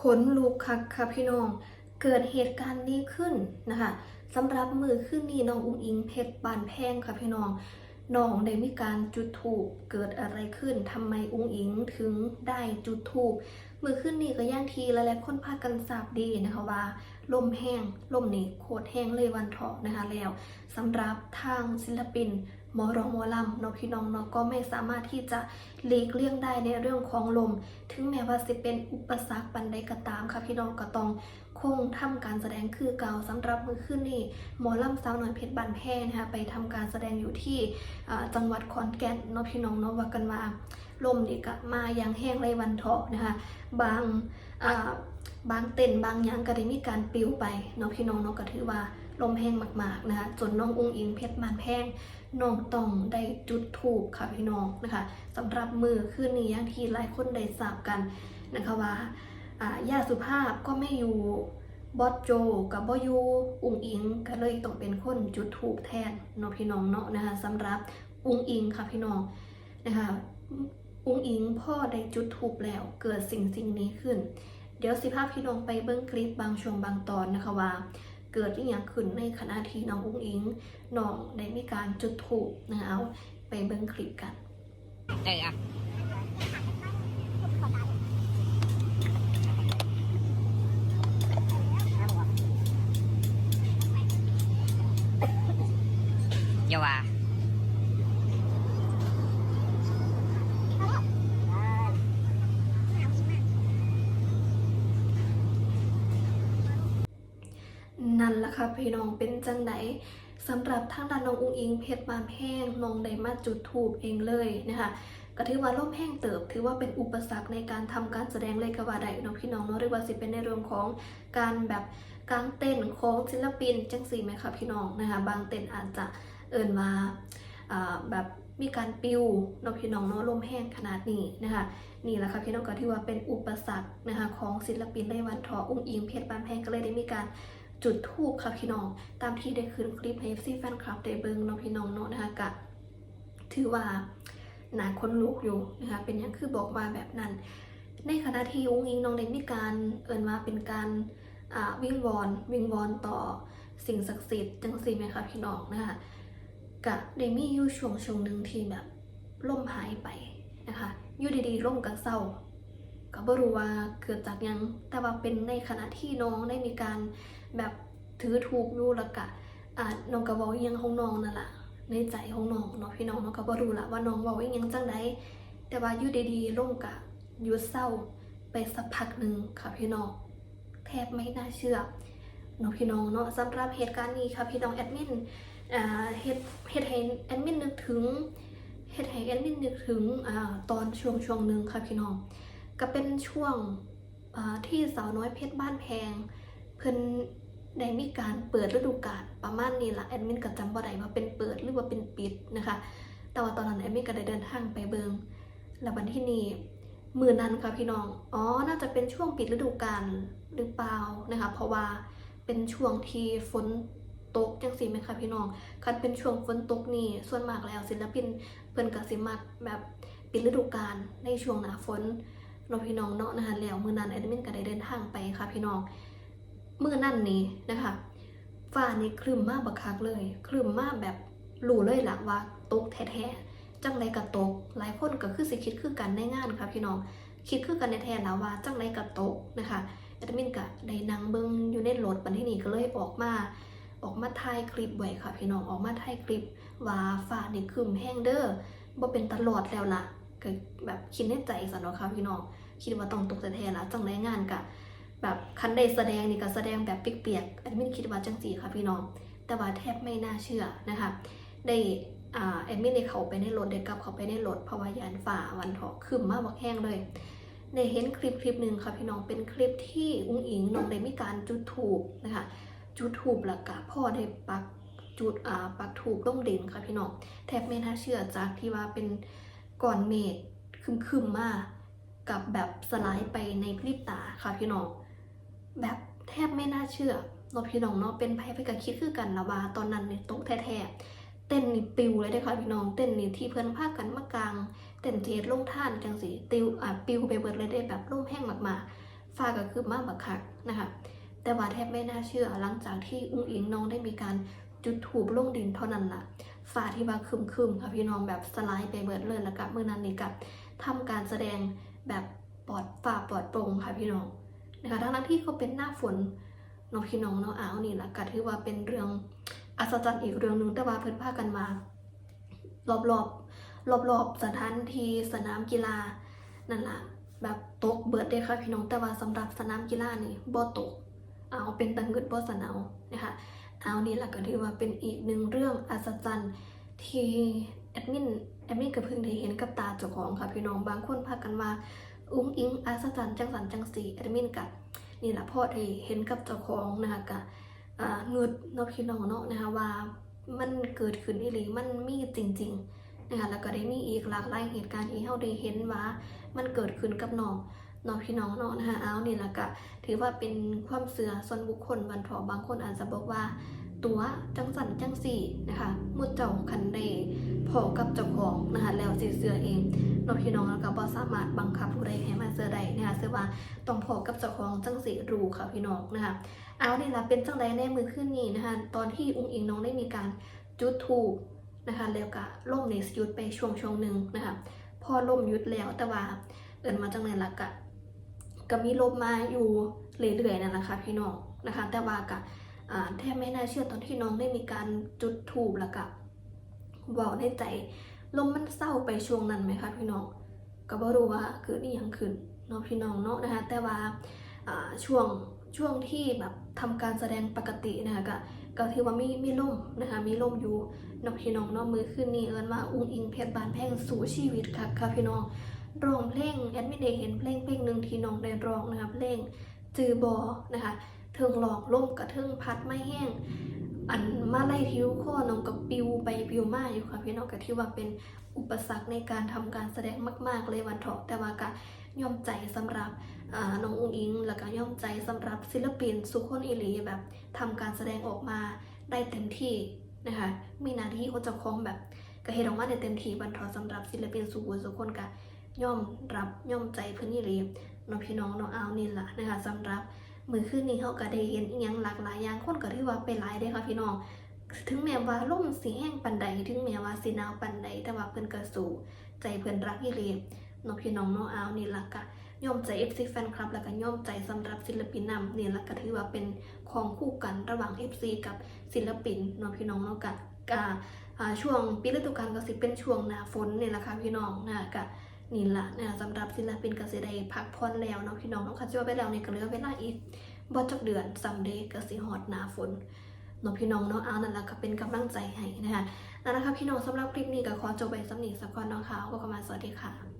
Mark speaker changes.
Speaker 1: ขนลุกคักค่ะพี่น้อง เกิดเหตุการณ์นี้ขึ้นนะคะสำหรับมือขึ้นนี้น้องอุ้งอิงเพชรบานแพงค่ะพี่น้องน้องได้มีการจุดถูกเกิดอะไรขึ้นทำไมอุ้งอิงถึงได้จุดถูกมือขึ้นนี่ก็ย่างทีและและคนพากันทราบดีนะคะว่าลมแห้งลมนี่โคตรแห้งเลยวันเถาะนะคะแล้วสำหรับทางศิลปิน หมอร้องหมอลำเนาะพี่น้องเนาะก็ไม่สามารถที่จะหลีกเลี่ยงได้ในเรื่องของลม ถึงแม้ว่าจะเป็นอุปสรรคปันใดก็ตามค่ะพี่น้องก็ต้องคงทำการแสดงคือเก่าสำหรับมือขึ้นนี่หมอลำสาวน้อยเพชรบานแพงนะคะไปทำการแสดงอยู่ที่จังหวัดขอนแก่นเนาะพี่น้องเนาะว่ากันว่าลมนี่ก็มาอย่างแห้งไรวันเถาะนะคะบางบางเต็นบางยังก็ได้มีการปิวไปเนาะพี่น้องเนาะก็ถือว่า ลมแห้งมากๆนะคะจนน้องอุ้งอิงเพชรบานแพงน้องต้องได้จุดถูกค่ะพี่น้องนะคะสำหรับมือคืนนี้อย่างที่หลายคนได้ทราบกันนะคะว่าอ่าย่าสุภาพก็ไม่อยู่บอสโจกับบอยูอุงอิงก็เลยต้องเป็นคนจุดถูกแทนเนาะพี่น้องเนาะนะคะสำหรับอุงอิงค่ะพี่น้องนะคะอุงอิงพ่อได้จุดถูกแล้วเกิดสิ่งสิ่งนี้ขึ้น เดี๋ยวสิภาพพี่น้องไปเบิ้งคลิปบางช่วงบางตอนนะคะว่า เกิดอย่างขึ้นในขณะที่น้องอุ้งอิงน้องได้มีการจุดถูกนะคะเอาไปเบิ้งคลิปกัน
Speaker 2: เอออะอย่าว่า
Speaker 1: นั่นแหละค่ะพี่น้องเป็นจังไดสำหรับทางด้านน้องอุ้งอิงเพชรบานแพงน้องได้มาจุดถูกเองเลยนะคะก็ถือว่าล่มแห้งเติบ ถือว่าเป็นอุปสรรคในการทำการแสดงเลยก็ว่าได้เน้องพี่น้องเนาะหรือว่าสิเป็นในเรื่องของการแบบกางเต้นของศิลปินจังสีไหมคะพี่น้องนะคะบางเต้นอาจจะเอินมาแบบมีการปิวเน้องพี่น้องเนาะลมแห้งขนาดนี้นะคะนี่แหละค่ะพี่น้องก็ถือว่าเป็นอุปสรรคนะคะของศิลปินในวันทออุ้งอิงเพชรบานแพงก็เลยได้มีการ จุดทูบค่ะพี่น้อง ตามที่ได้คืนคลิปให้ FC แฟนคลับได้เบิ่งเนาะพี่น้องเนาะนะคะกะถือว่าหนาคนลุกอยู่นะคะเป็นอย่างคือบอกว่าแบบนั้น ในขณะที่อุ้งอิงน้องได้มีการเอินว่าเป็นการวิ่งวอนวิ่งวอนต่อสิ่งศักดิ์สิทธิ์จังสีไหมคะพี่น้องนะคะกะได้มีอยู่ช่วงช่วงหนึ่งที่แบบล่มหายไปนะคะอยู่ดีๆล่มกับเศร้าก็บ่รู้ว่าเกิดจากยังแต่ว่าเป็นในขณะที่น้องได้มีการ แบบถือถูกอยู่แล้วก็อ่าน้องก็เว้าอิหยังของน้องนั่นแหละในใจของน้องเนาะพี่น้องเนาะก็บ่รู้ละว่าน้องเว้าอิหยังจังใดแต่ว่าอยู่ดีๆลงกะหยุดเศร้าไปสักพักหนึ่งค่ะพี่น้องแทบไม่น่าเชื่อเนาะพี่น้องเนาะสำหรับเหตุการณ์นี้ค่ะพี่น้องแอดมินอ่าเฮ็ดเฮ็ดให้แอดมินนึกถึงเฮ็ดให้แอดมินนึกถึงอ่าตอนช่วงช่วงหนึ่งค่ะพี่น้องก็เป็นช่วงอ่าที่สาวน้อยเพชรบ้านแพงเพิ่น ได้มีการเปิดฤดูกาลประมาณนี้ละแอดมินก็จำบ่ได้ว่าเป็นเปิดหรือว่าเป็นปิดนะคะแต่ว่าตอนนั้นแอดมินก็ได้เดินทางไปเบิงแล้ววันที่นี้มือนั้นค่ะพี่น้องอ๋อน่าจะเป็นช่วงปิดฤดูกาลหรือเปล่านะคะเพราะว่าเป็นช่วงที่ฝนตกจังสิไหมคะพี่น้องคันเป็นช่วงฝนตกนี่ส่วนมากแล้วศิลปินเพิ่นก็สิมักแบบปิดฤดูกาลในช่วงหน้าฝนเราพี่น้องเนาะนะคะแล้วมือนั้นแอดมินก็ได้เดินทางไปค่ะพี่น้อง เมื่อนั่นนี้นะคะฟ้านี่คลึมมากบักคักเลยคลึมมากแบบรู้เลยละว่าตกแท้ๆจังไรกับตก หลายคนก็คือสิคิดคือกันในงานค่ะพี่น้องคิดคือกันในแท้แล้วว่าจังไรกับตกนะคะแอดมินก็ได้นั่งเบิ้งอยู่ในรถบันที่นี่ก็เลยออกมาออกมาถ่ายคลิปไว้ค่ะพี่น้องออกมาถ่ายคลิปว่าฟ้านี่คลึมแห้งเด้อบ่เป็นตลอดแล้วล่ะก็แบบคิดในใจสันเนาะค่ะพี่น้องคิดว่าต้องตกแต่แท้ๆแล้วจังไรงานกะ แบบคันได้แสดงนี่ก็แสดงแบบเปียกๆแอดมินคิดว่าจังสีค่ะพี่น้อง แต่ว่าแทบไม่น่าเชื่อนะคะ ได้อ่าแอดมินได้เขาไปในรถได้กลับเขาไปในรถเพราะว่ายานฝ่าวันถอกขึ้นมากบักแห้งเลยได้เห็นคลิปคลิปหนึ่งค่ะพี่น้องเป็นคลิปที่อุ้งอิงน้องได้มีการจุดถูกนะคะจุดถูกแล้วก็พ่อได้ปักจุดอ่าปักถูกต้องเด่นค่ะพี่น้องแทบไม่น่าเชื่อจากที่ว่าเป็นก่อนเมฆคึมๆมากับแบบสลายไปในพริบตาค่ะพี่น้อง แบบแทบไม่น่าเชื่อเนาพี่น้องเนาะเป็นไพ่ไปกับคิดคือกันละว่าตอนนั้นเนี่ยตกแท้ๆเต้นนี่ปิวเลยเด้ค่ะพี่น้องเต้นนี่ที่เพิ่อนพากันมากลางเต้นเทสลงท่านจังสิติวอ่าปิวไปเบิดเลยได้แบบร่มแห้งมากๆฟ้าก็คือมาบักคักนะคะแต่ว่าแทบไม่น่าเชื่อหลังจากที่อุ้งอิงน้องได้มีการจุดถูบลงดินเท่านั้นล่ะฟาที่ว่าคึมๆค่ะพี่น้องแบบสไลด์ไปเบิดเลยแล้วก็เมื่อนั้นนี่กับทำการแสดงแบบปลอดฝ่าปลอดโปร่งค่ะพี่น้อง นะคะทั้งนั้นที่เขาเป็นหน้าฝนน้องพี่น้องเนาะอ้าวนี่แหละก็ถือว่าเป็นเรื่องอัศจรรย์อีกเรื่องหนึ่งแต่ว่าเพิ่นพากันมา รอบๆรอบๆสถานที่สนามกีฬานั่นละแบบตกเบิดเด้ค่ะพี่น้องแต่ว่าสำหรับสนามกีฬานี่บ่ตกเอาเป็นตังเงิดบ่สนเอานะคะเอานี่แหละก็ถือว่าเป็นอีกหนึ่งเรื่องอัศจรรย์ที่แอดมินแอดมินก็เพิ่งได้เห็นกับตาเจ้าของค่ะพี่น้องบางคนพากันมา อุ้งอิงอัศจรรย์จังสันจังสีแอดมินกับนี่แหละพ่อได้เห็นกับเจ้าของนะคะกับเงิดนาะพี่น้องเนาะนะคะว่ามันเกิดขึ้นอีหลีมันมีจริงๆนะคะแล้วก็ได้มีอีกหลากหลายเหตุการณ์ที่เฮาได้เห็นว่ามันเกิดขึ้นกับน้องน้องพี่น้องเนาะนะคะเอานี่แหละก็ถือว่าเป็นความเสื่อส่วนบุคคลวันทอบางคนอาจจะบอกว่า ตัวจังสันจังสี่นะคะมุดเจ้าคันเดพอกับเจ้าของนะคะแล้วสิเสือเอง น้องพี่น้องแล้วก็บ่สามารถบังคับผู้ใดให้มาเสือใดนะคะเสือว่าต้องพอกับเจ้าของจังสีรูค่ะพี่น้องนะคะเอาเนี่ยละเป็นจังใดในมือขึ้นนี้นะคะตอนที่อุ้งอิงน้องได้มีการจุดถูกนะคะแล้วก็ล่มในยุดไปช่วงช่วงหนึ่งนะคะพอล่มยุดแล้วแต่ว่าเอินมาจังไรละกะก็มีลบมาอยู่เรื่อยๆนั่นแหละค่ะพี่น้องนะคะ แต่ว่าก็แทบไม่น่าเชื่อตอนที่น้องได้มีการจุดถูบแล้วก็ว่าในใจ ลมมันเศร้าไปช่วงนั้นไหมคะพี่น้องก็บ่รู้ว่าเกิดนี่ยังขึ้นเนาะพี่น้องเนาะนะคะแต่ว่าช่วงช่วงที่แบบทำการแสดงปกตินะคะก็ก็ถือว่ามีมีลมนะคะมีลมอยู่เนาะพี่น้องเนาะมือขึ้นนี่เอิ้นว่าอุ้งอิงเพชรบานแพงสู่ชีวิตค่ะค่ะพี่น้องร้องเพลงแอดมินได้เห็นเพลงเพลงหนึ่งที่น้องได้ร้องนะคะเพลงจือบอนะคะเทิงหลอกล่มกับเทิงพัดไม่แห้งอันมาไล่ทิ้วข้อน้องกับปิวไปปิวมาอยู่ค่ะพี่น้องก็ที่ว่าเป็นอุปสรรคในการทำการแสดงมาก ๆ เลยวันเถาะแต่ว่าก็ย่อมใจสำหรับน้องอุ้งอิง แล้วก็ย่อมใจสำหรับศิลปินสุขคนอีหลีแบบทำการแสดงออกมาได้เต็มที่นะคะมีหน้าที่เขาจะคล้องแบบก็เห็นออกมาได้เต็มที่บันเทอสำหรับศิลปินสุขสุขคนกะย่อมรับย่อมใจเพื่อนนี่เลยน้องพี่น้องน้องอาวนี่ล่ะนะคะสำหรับ มือขึ้นนี้เขาก็ได้เห็นอีหยังหลากหลายอย่างคนก็ถือว่าเป็นหลายเด้ค่ะพี่น้อง ถึงแม้ว่าลมสีแห้งปันใด ถึงแม้ว่าสีหนาวปันใด แต่ว่าเพิ่อนก็สู้ใจเพิ่อนรักอีหลีน้องพี่น้องน้องเอานี่ละก็ย่อมใจ FC แฟนคลับ แล้วก็ย่อมใจสำหรับศิลปินนำนี่ละก็ถือว่าเป็นของคู่กันระหว่าง FC กับศิลปินน้องพี่น้องเนาะกะกะอ่าช่วงปีฤดูกาลก็สิเป็นช่วงหน้าฝนนี่แหละค่ะพี่น้องนะกะนี่ละนะสำหรับศิล นก็สิได้พักผ่อนแล้วเนาะพี่น้องเนาะค่ะจะว่าไปแล้วในก็เหลือเวลาอีกบ่จักเดือนซัมเดย์ก็สิฮอดหน้าฝนเนาะพี่น้องเนาะเอานั่นแหละก็เป็นกำลังใจให้นะคะนั่นนะคะพี่น้องสำหรับคลิปนี้ก็ขอจบไปสำนีสักก่อนเนาะค่ะขอบคุณมาสวัสดีค่ะ